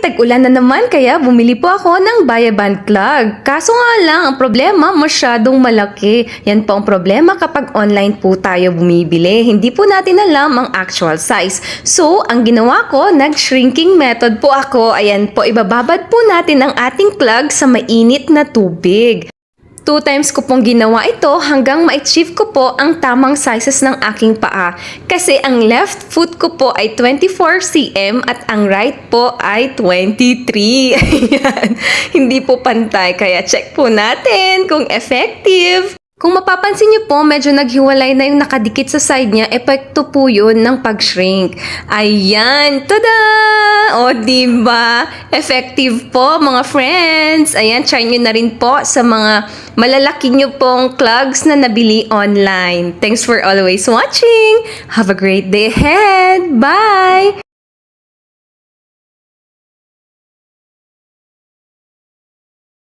tag-ulan na naman kaya bumili po ako ng Bayaban Plug. Kaso nga lang, ang problema masyadong malaki. Yan po ang problema kapag online po tayo bumibili. Hindi po natin alam ang actual size. So, ang ginawa ko, nag-shrinking method po ako. Ayan po, ibababad po natin ang ating plug sa mainit na tubig. Two times ko pong ginawa ito hanggang ma-achieve ko po ang tamang sizes ng aking paa. Kasi ang left foot ko po ay 24 cm at ang right po ay 23. Ayan. Hindi po pantay kaya check po natin kung effective. Kung mapapansin niyo po, medyo naghiwalay na yung nakadikit sa side niya, epekto po yun ng pag-shrink. Ayan! Tada! O, diba? Effective po, mga friends! Ayan, try nyo na rin po sa mga malalaki nyo pong plugs na nabili online. Thanks for always watching! Have a great day ahead! Bye!